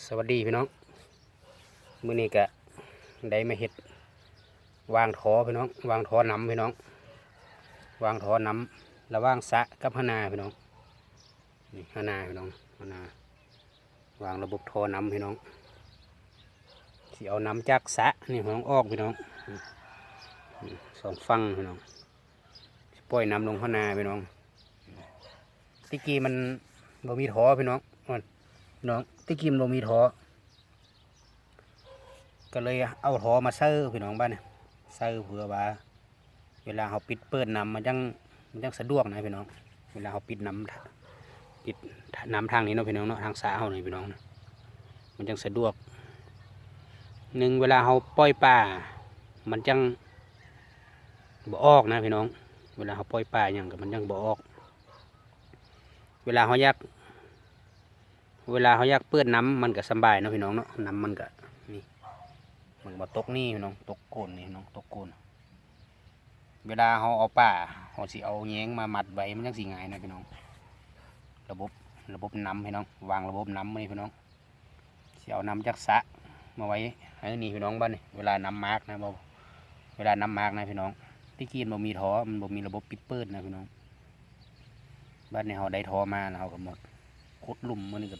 สวัสดีพี่น้องมื้อนี้ก็ได้มาเฮ็ดวางท่อพี่น้อง วางท่อน้ำพี่น้อง วางท่อน้ำระว่างสะกับหนาพี่น้องนี่หนาพี่น้องหนาวางระบบท่อน้ำพี่น้องสิเอาน้ำจากสะนี่พี่น้องออกพี่น้องสองฟังพี่น้องปล่อยน้ำลงหนาพี่น้องติกี้มันบ่มีท่อพี่น้องอ่อนพี่น้อง ตะกี้มันมีท่อก็เลยเอาท่อมาเซอร์พี่น้องบ้านเนี่ยเซอร์เผื่อว่าเวลาเขาปิดเปิดน้ำมันยังมันยังสะดวกนะพี่น้อง เวลาเขาปิดน้ำปิดน้ำทางนี้เนาะพี่น้องเนาะทางสาเขานี่พี่น้อง มันจังสะดวกหนึ่งเวลาเขาปล่อยป่า มันจังบ่ออกนะพี่น้อง เวลาเขาปล่อยป่าอย่างกับมันยังบ่ออก เวลาเขาอยาก เวลาเขาอยากเปื้อนน้ำมันก็สบายเนาะพี่น้องเนาะน้ำมันก็นี่มันมาตกนี่พี่น้องตกโกนนี่พี่น้องตกโกนเวลาเขาเอาป่าเขาสิเอาแยงมามัดไว้มันยังสีง่ายนะพี่น้อง ระบบระบบน้ำพี่น้อง วางระบบน้ำไว้พี่น้องสิเอาน้ำจากสะมาไว้ให้นี่พี่น้องบ้านนี่เวลาน้ำมากนะบ่เวลาน้ำมากนะพี่น้องที่กินบ่มีท่อมันบ่มีระบบปิดเปิดนะพี่น้อง บ้านนี้เขาได้ท่อมาเขาก็หมด ขุดหลุมมันนี่ก็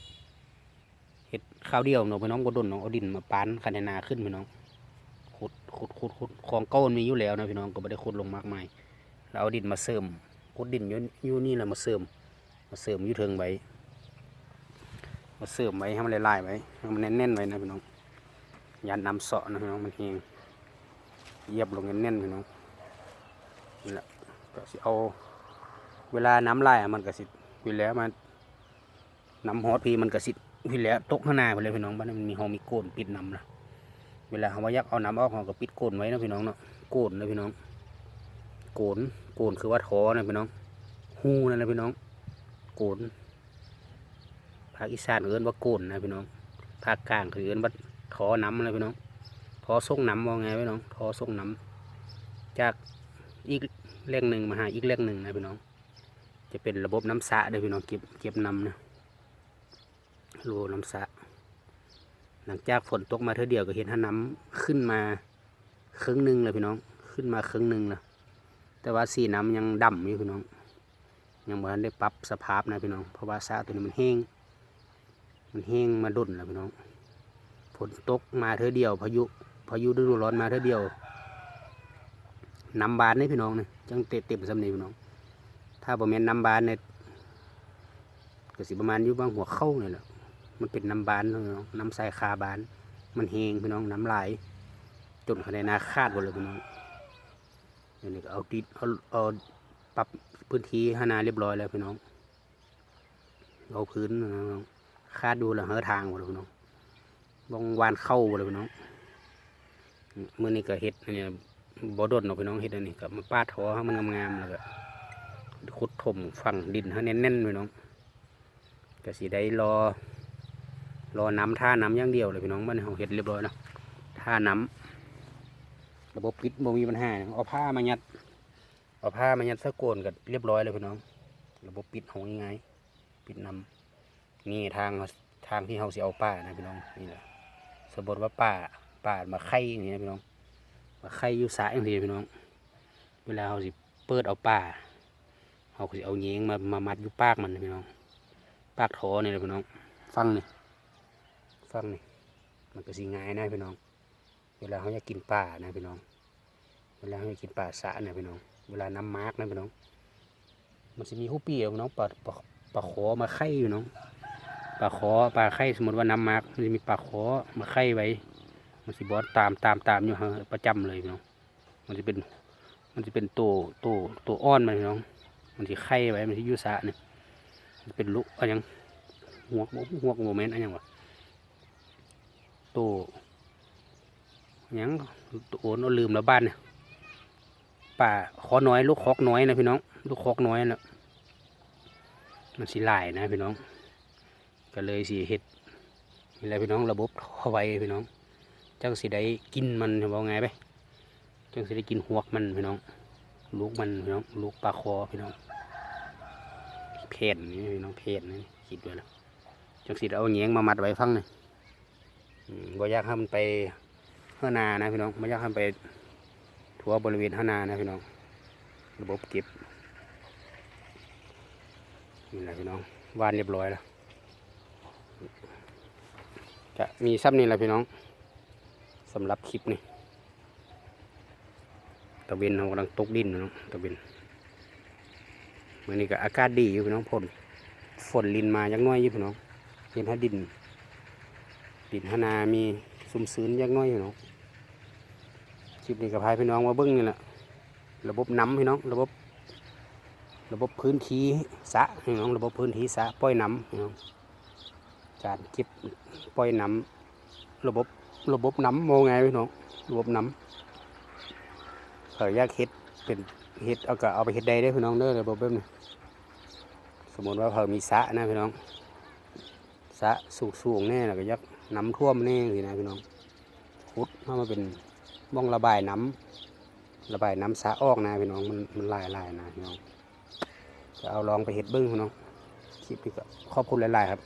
เห็ดข้าวเดียวเนาะพี่น้องก็ดนเนาะเอาดินมาปานคันนาขึ้นพี่น้องขุดขุดขุดขุดของก้ามันมีอยู่แล้วนะพี่น้องก็ไม่ได้ขุดลงมากมายแล้วเอาดินมาเสริมขุดดินอยู่อยู่นี่แหละมาเสริม มาเสริมอยู่เทิงไว้มาเสริมไว้ให้มันลายๆไว้ให้มันแน่นๆไว้นะพี่น้องยันน้ำเสาะนะพี่น้องมันเฮงเยียบลงแน่นๆพี่น้องนี่แหละก็สิเอาเวลาน้ำลอะมันก็สิอยู่แล้วมัน น้ำฮอตพีมันกระสิพี่แล้วตกข้างหน้าไปเลยพี่น้องบ้านนมันมีห้องมีโกนปิดน้ำนะเวลาเขาว่ายากเอาน้ำออกเขาก็ปิดโกนไว้นะพี่น้องเนาะโกนนะพี่น้อง โกนโกนคือว่าท้อนะพี่น้องหูนั่นนะพี่น้อง โกนภาคอีสานเอิ้นว่าโกนนะพี่น้องภาคกลางคือเอิ้นว่าท้อน้ำนะพี่น้องท้อส่งน้ำว่าไงพี่น้องท้อส่งน้ำจากอีกแรงหนึ่งมาหาอีกแรงหนึ่งนะพี่น้อง จะเป็นระบบน้ำสะเด้อพี่น้องเก็บเก็บน้ำนะ รูน้ำสะ หลังจากฝนตกมาเท่าเดียวก็เห็นถ้าน้ำขึ้นมาครึ่งหนึ่งเลยพี่น้อง ขึ้นมาครึ่งหนึ่งแล้วแต่ว่าสีน้ำยังดำอยู่พี่น้อง ยังเหมือนได้ปรับสภาพนะพี่น้อง เพราะว่าสะตัวนี้มันแห้ง มันแห้งมาดุนแล้วพี่น้อง ฝนตกมาเท่าเดียว พายุ พายุฤดูร้อนมาเท่าเดียวน้ำบานนี่พี่น้องเนี่ยจังเต็มเต็มสำเนีพี่น้อง ถ้าบ่แม่นน้ำบานเนี่ยก็สิประมาณอยู่บางหัวเข้านี่แหละ มันเป็นน้ำบานเนาะน้ำใสคาบาน มันแหงพี่น้องน้ำไหลจนขนาดนาคาดหมดเลยพี่น้องเดี๋ยวนี้เอาดินเอาเอาปรับพื้นที่ให้นาเรียบร้อยแล้วพี่น้องเอาพื้นน้องคาดดูแล้วเหือทางหมดเลยพี่น้องบองวานเข้าหมดเลยพี่น้องเมื่อนี้ก็เฮ็ดอันนี้บ่ดดเนาะพี่น้องเฮ็ดอันนี้ก็มาป้าดหัวให้มันงามๆแล้วก็ขุดถมฝังดินให้แน่นๆพี่น้องก็สิได้รอ รอน้ำท่าน้ำอย่างเดียวเลยพี่น้องบ้านเราเห็ดเรียบร้อยแล้วท่าน้ำระบบปิดบ่มีปัญหาเอาผ้ามายัดเอาผ้ามายัดสะโกนกันเรียบร้อยเลยพี่น้อง ระบบปิดของง่ายๆปิดน้ำนี่ทางทางที่เราสิเอาป้านะพี่น้องนี่แหละสมมติว่าป้าป้ามาไข่อย่างนี้นะพี่น้องมาไข่อยู่สายอย่างนี้พี่น้อง เวลาเราสิเปิดเอาป้าเราสิเอาเยงมามามัดอยู่ปากมันนะพี่น้อง ปากโถนี่เลยพี่น้อง ฟังนี่ ฟังนี่มันก็สีง่ายนะพี่น้อง เวลาเขาอยากกินปลานะพี่น้อง เวลาเขาอยากกินปลาสะนะพี่น้อง เวลาน้ำมาร์กนะพี่น้อง มันจะมีหูเปียพี่น้องปลาปลาปลาขอมาไข่อยู่น้อง ปลาขอปลาไข่สมมติว่าน้ำมาร์กมันจะมีปลาขอมาไข่ไว้ มันสิบอสตามตามตามอยู่ฮะประจำเลยพี่น้อง มันจะเป็น มันจะเป็นตัวตัวตัวอ้อนมันพี่น้อง มันจะไข่ไว้ มันจะยู่สะเนี่ยเป็นลูกอะไรยังหัวหัวโมเมนต์อะไรยังวะ ตู้ยังตัวโอนลืมแล้วบ้านเนี่ยป่าขอน้อยลูกคอกน้อยนะพี่น้อง ลูกคอกน้อยนะมันสิหลายนะพี่น้อง ก็เลยสิเห็ดนี่แหละพี่น้องระบบท่อไว้พี่น้อง จังสิได้กินมันว่าไงไปจังสิได้กินหัวกมันพี่น้อง ลูกมันพี่น้องลูกปลาคอพี่น้อง เพนนี่พี่น้องเพนนี่คิดไว้แล้วจังสิเอาแยงมามัดไว้ฟังนี่อืม บ่อยากให้มันไปเฮือนานะพี่น้องบ่อยากให้มันไปทั่วบริเวณเฮือนานะพี่น้อง ระบบเก็บนี่แหละพี่น้องวานเรียบร้อยแล้วจะมีซ้ำนี่แหละพี่น้องสำหรับคลิปนี่ตะเวนเรากำลังตกดินนะเนาะตะเวนมื่อนี้ก็อากาศดีอยู่พี่น้องฝนฝนลินมายักหน้อยอยู่พี่น้องเห็นถ้าดิน ดินหนามีซุ่มซื้นยักน้อยเนาะคลิปนี้ก็พายพี่น้องมาเบิ้งนี่แหละระบบน้ำพี่น้องระบบ ระบบพื้นที่สะพี่น้องระบบพื้นที่สะปล่อยน้ำพี่น้องการเก็บปล่อยน้ำระบบระบบน้ำมองไงพี่น้องระบบน้ำเขาอยากเฮ็ดเป็นเฮ็ดเอาก็เอาไปเฮ็ดได้ได้พี่น้องเด้อระบบแบบนี้สมมติว่าเขามีสะนะพี่น้องสะสูงสูงๆแน่แล้วก็ยัก น้ำท่วมแน่เลยนะพี่น้องขุดเข้ามาเป็นบ้องระบายน้ำระบายน้ำสาออกนะพี่น้องมันมันลายลายๆนะพี่น้องจะเอาลองไปเห็ดบึ้งพี่น้องคลิปนี้ก็ขอบคุณหลายๆครับ